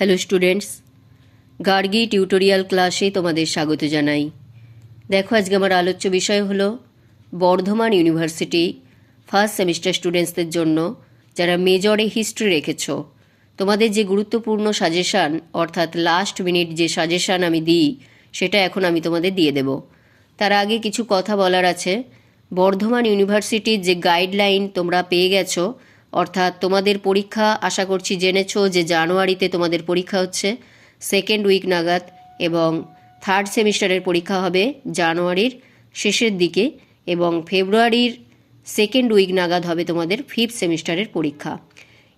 Hello students Gargi tutorial ক্লাসে তোমাদের স্বাগত জানাই। দেখো, আজকে আমার আলোচ্য বিষয় হলো, বর্ধমান ইউনিভার্সিটি ফার্স্ট সেমিস্টার স্টুডেন্টসদের জন্য যারা মেজরে হিস্ট্রি রেখেছ, তোমাদের যে গুরুত্বপূর্ণ সাজেশান অর্থাৎ লাস্ট মিনিট যে সাজেশান আমি দিই, সেটা এখন আমি তোমাদের দিয়ে দেব। তার আগে কিছু কথা বলার আছে। বর্ধমান ইউনিভার্সিটির যে গাইডলাইন তোমরা পেয়ে গেছো অর্থাৎ তোমাদের পরীক্ষা, আশা করছি জেনেছো যে জানুয়ারিতে তোমাদের পরীক্ষা হচ্ছে। সেকেন্ড উইক নাগাদ এবং থার্ড সেমিস্টারের পরীক্ষা হবে জানুয়ারির শেষের দিকে এবং ফেব্রুয়ারির সেকেন্ড উইক নাগাদ হবে তোমাদের ফিফথ সেমিস্টারের পরীক্ষা।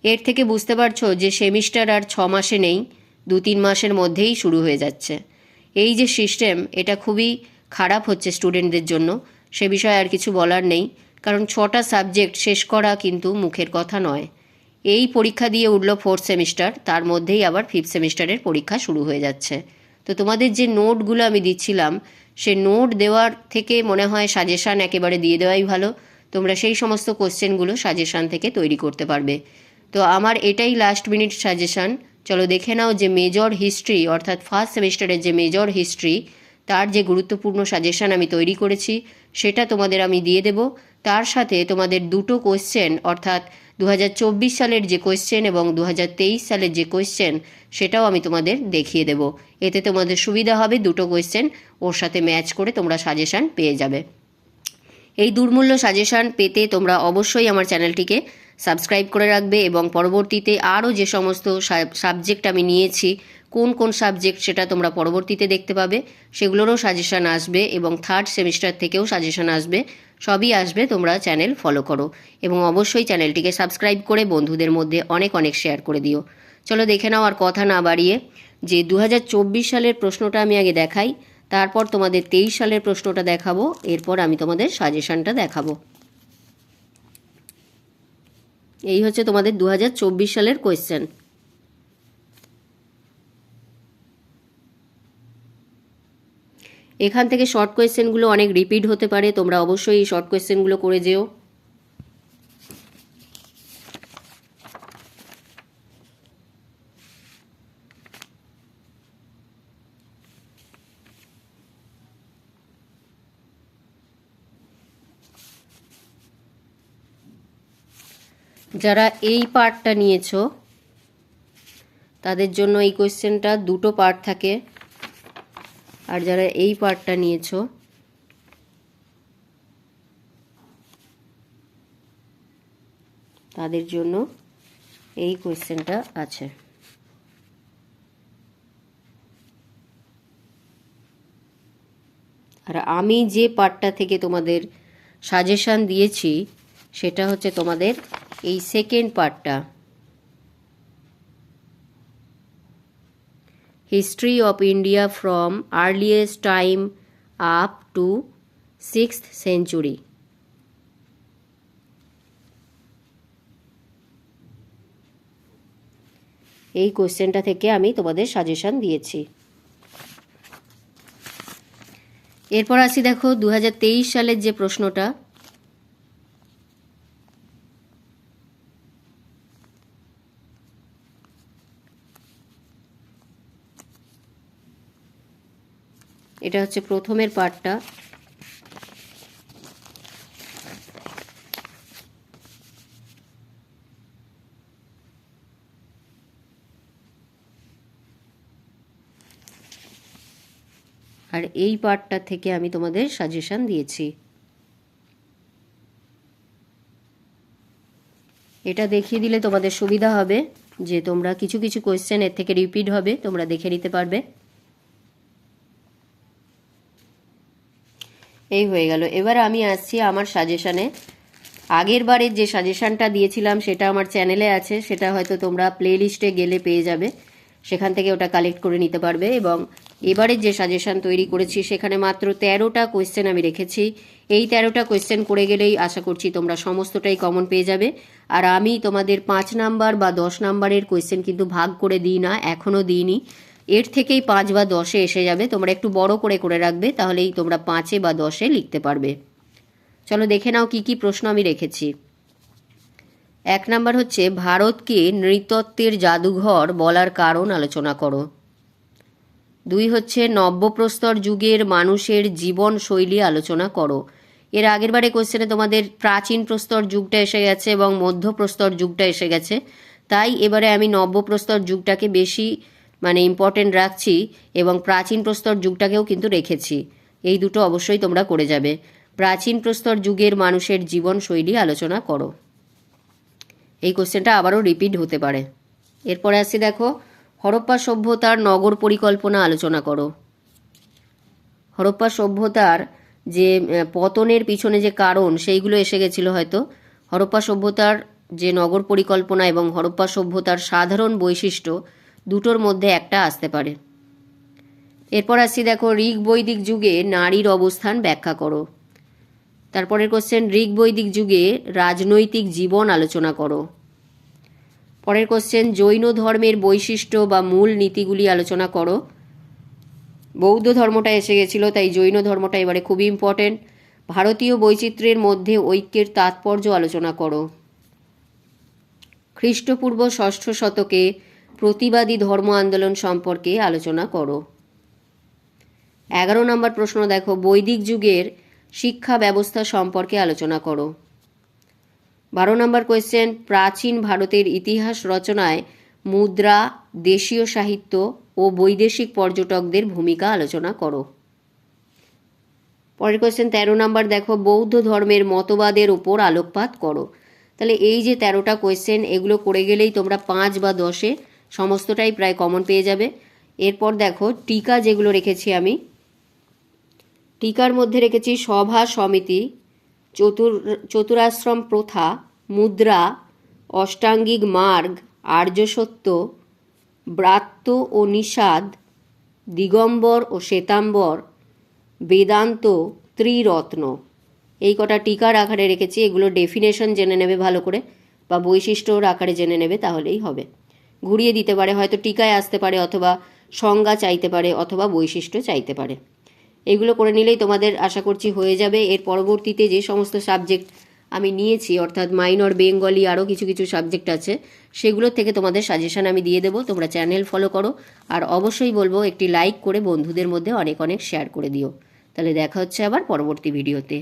এর থেকে বুঝতে পারছ যে সেমিস্টার আর ছ মাসে নেই, দু তিন মাসের মধ্যেই শুরু হয়ে যাচ্ছে। এই যে সিস্টেম এটা খুবই খারাপ হচ্ছে স্টুডেন্টদের জন্য। সে বিষয়ে আর কিছু বলার নেই। কারণ ছটা সাবজেক্ট শেষ করা কিন্তু মুখের কথা নয়। এই পরীক্ষা দিয়ে উঠল ফোর্থ সেমিস্টার তার মধ্যেই আবার ফিফথ সেমিস্টারের পরীক্ষা শুরু হয়ে যাচ্ছে। তো তোমাদের যে নোটগুলো আমি দিচ্ছিলাম, সে নোট দেওয়ার থেকে মনে হয় সাজেশান একেবারে দিয়ে দেওয়াই ভালো। তোমরা সেই সমস্ত কোশ্চেনগুলো সাজেশান থেকে তৈরি করতে পারবে। তো আমার এটাই লাস্ট মিনিট সাজেশান চলো দেখে নাও যে মেজর হিস্ট্রি অর্থাৎ ফার্স্ট সেমিস্টারের যে মেজর হিস্ট্রি তার যে গুরুত্বপূর্ণ সাজেশান আমি তৈরি করেছি, সেটা তোমাদের আমি দিয়ে দেব। তার সাথে তোমাদের দুটো কোশ্চেন অর্থাৎ দু হাজার চব্বিশ সালের যে কোশ্চেন এবং দু হাজার তেইশ সালের যে কোশ্চেন সেটাও আমি তোমাদের দেখিয়ে দেব। এতে তোমাদের সুবিধা হবে দুটো কোশ্চেন ওর সাথে ম্যাচ করে তোমরা সাজেশান পেয়ে যাবে। এই দুর্মূল্য সাজেশান পেতে তোমরা অবশ্যই আমার চ্যানেলটিকে সাবস্ক্রাইব করে রাখবে এবং পরবর্তীতে আরও যে সমস্ত সাবজেক্ট আমি নিয়েছি কোন কোন সাবজেক্ট সেটা তোমরা পরবর্তীতে দেখতে পাবে, সেগুলোরও সাজেশান আসবে এবং থার্ড সেমিস্টার থেকেও সাজেশান আসবে, সবই আসবে, তোমরা চ্যানেল ফলো করো এবং অবশ্যই চ্যানেলটিকে সাবস্ক্রাইব করে বন্ধুদের মধ্যে অনেক অনেক শেয়ার করে দিও। চলো দেখে নাও আর কথা না বাড়িয়ে যে দু হাজার চব্বিশ সালের প্রশ্নটা আমি আগে দেখাই, তারপর তোমাদের তেইশ সালের প্রশ্নটা দেখাবো, এরপর আমি তোমাদের সাজেশানটা দেখাবো। এই হচ্ছে তোমাদের দু হাজার চব্বিশ সালের কোয়েশ্চেন এখান থেকে শর্ট কোয়েশ্চেনগুলো অনেক রিপিট হতে পারে, তোমরা অবশ্যই এই শর্ট কোয়েশ্চেনগুলো করে যেও। যারা এই পার্টটা নিয়েছো, তাদের জন্য এই কোয়েশ্চেনটা দুটো পার্ট থাকে। আর যারা এই পার্টটা নিয়েছো, তাদের জন্য এই কোয়েশ্চেনটা আছে। আর আমি যে পার্টটা থেকে তোমাদের সাজেশান দিয়েছি, সেটা হচ্ছে তোমাদের এই সেকেন্ড পার্টটা history of India from earliest time up to six century এই কোশ্চেনটা থেকে আমি তোমাদের সাজেশন দিয়েছি। এরপর আসি দেখো দু হাজার তেইশ সালের যে প্রশ্নটা এটা হচ্ছে প্রথমের পার্টটা। আর এই পার্টটা থেকে আমি তোমাদের সাজেশন দিয়েছি। এটা দেখিয়ে দিলে তোমাদের সুবিধা হবে যে তোমরা কিছু কিছু কোয়েশ্চেন এর থেকে রিপিট হবে, তোমরা দেখে নিতে পারবে। এই হয়ে গেল। এবার আমি আসছি আমার সাজেশানে আগের বারের যে সাজেশানটা দিয়েছিলাম, সেটা আমার চ্যানেলে আছে। সেটা হয়তো তোমরা প্লে লিস্টে গেলে পেয়ে যাবে। সেখান থেকে ওটা কালেক্ট করে নিতে পারবে এবং এবারের যে সাজেশান তৈরি করেছি, সেখানে মাত্র তেরোটা কোয়েশ্চেন আমি রেখেছি। এই তেরোটা কোয়েশ্চেন করে গেলেই আশা করছি তোমরা সমস্তটাই কমন পেয়ে যাবে। আর আমি তোমাদের পাঁচ নাম্বার বা দশ নাম্বারের কোয়েশ্চেন কিন্তু ভাগ করে দিই না এখনও দিইনি। এর থেকেই পাঁচ বা দশে এসে যাবে। তোমরা একটু বড় করে করে রাখবে, তাহলেই তোমরা পাঁচে বা দশে লিখতে পারবে। চলো দেখে নাও কি কি প্রশ্ন আমি রেখেছি। এক নাম্বার হচ্ছে, ভারতকে নৃতত্ত্বের জাদুঘর বলার কারণ আলোচনা করো। দুই হচ্ছে, নব্যপ্রস্তর যুগের মানুষের জীবন শৈলী আলোচনা করো। এর আগের বারে কোশ্চেনে তোমাদের প্রাচীন প্রস্তর যুগটা এসে গেছে এবং মধ্যপ্রস্তর যুগটা এসে গেছে। তাই এবারে আমি নব্যপ্রস্তর যুগটাকে বেশি মানে ইম্পর্টেন্ট রাখছি এবং প্রাচীন প্রস্তর যুগটাকেও কিন্তু রেখেছি। এই দুটো অবশ্যই তোমরা করে যাবে। প্রাচীন প্রস্তর যুগের মানুষের জীবন শৈলী আলোচনা করো। এই কোশ্চেনটা আবারও রিপিট হতে পারে। এরপরে আসছি দেখো, হরপ্পা সভ্যতার নগর পরিকল্পনা আলোচনা করো। হরপ্পা সভ্যতার যে পতনের পিছনে যে কারণ, সেইগুলো এসে গেছিল হয়তো। হরপ্পা সভ্যতার যে নগর পরিকল্পনা এবং হরপ্পা সভ্যতার সাধারণ বৈশিষ্ট্য দুটোর মধ্যে একটা আসতে পারে। এরপর আসছি দেখো ঋগ বৈদিক যুগে নারীর অবস্থান ব্যাখ্যা করো। তারপরের কোশ্চেন ঋগ বৈদিক যুগে রাজনৈতিক জীবন আলোচনা করো। পরের কোশ্চেন জৈন ধর্মের বৈশিষ্ট্য বা মূল নীতিগুলি আলোচনা করো। বৌদ্ধ ধর্মটা এসে গেছিল, তাই জৈন ধর্মটা এবারে খুবই ইম্পর্টেন্ট ভারতীয় বৈচিত্র্যের মধ্যে ঐক্যের তাৎপর্য আলোচনা করো। খ্রিস্টপূর্ব ষষ্ঠ শতকে প্রতিবাদী ধর্ম আন্দোলন সম্পর্কে আলোচনা করো। এগারো নম্বর প্রশ্ন দেখো, বৈদিক যুগের শিক্ষা ব্যবস্থা সম্পর্কে আলোচনা করো। বারো নম্বর কোয়েশ্চেন প্রাচীন ভারতের ইতিহাস রচনায় মুদ্রা, দেশীয় সাহিত্য ও বৈদেশিক পর্যটকদের ভূমিকা আলোচনা করো। পরের কোয়েশ্চেন তেরো নম্বর দেখো, বৌদ্ধ ধর্মের মতবাদের উপর আলোকপাত করো। তাহলে এই যে তেরোটা কোয়েশ্চেন এগুলো করে গেলেই তোমরা পাঁচ বা দশে সমস্তটাই প্রায় কমন পেয়ে যাবে। এরপর দেখো, টিকা যেগুলো রেখেছি আমি। টিকার মধ্যে রেখেছি সভা সমিতি, চতুর, চতুরাশ্রম প্রথা, মুদ্রা, অষ্টাঙ্গিক মার্গ আর্যসত্য ব্রাত্য ও নিষাদ, দিগম্বর ও শ্বেতাম্বর, বেদান্ত, ত্রিরত্ন। এই কটা টিকার আকারে রেখেছি। এগুলো ডেফিনেশন জেনে নেবে ভালো করে বা বৈশিষ্ট্যর আকারে জেনে নেবে, তাহলেই হবে। ঘুরিয়ে দিতে পারে, হয়তো টিকায় আসতে পারে অথবা সংজ্ঞা চাইতে পারে অথবা বৈশিষ্ট্য চাইতে পারে। এগুলো করে নিলেই তোমাদের আশা করছি হয়ে যাবে। এর পরবর্তীতে যে সমস্ত সাবজেক্ট আমি নিয়েছি, অর্থাৎ মাইনর, বেঙ্গলি আরও কিছু কিছু সাবজেক্ট আছে, সেগুলোর থেকে তোমাদের সাজেশন আমি দিয়ে দেবো। তোমরা চ্যানেল ফলো করো। আর অবশ্যই বলব, একটি লাইক করে বন্ধুদের মধ্যে অনেক অনেক শেয়ার করে দিও। তাহলে দেখা হচ্ছে আবার পরবর্তী ভিডিওতে।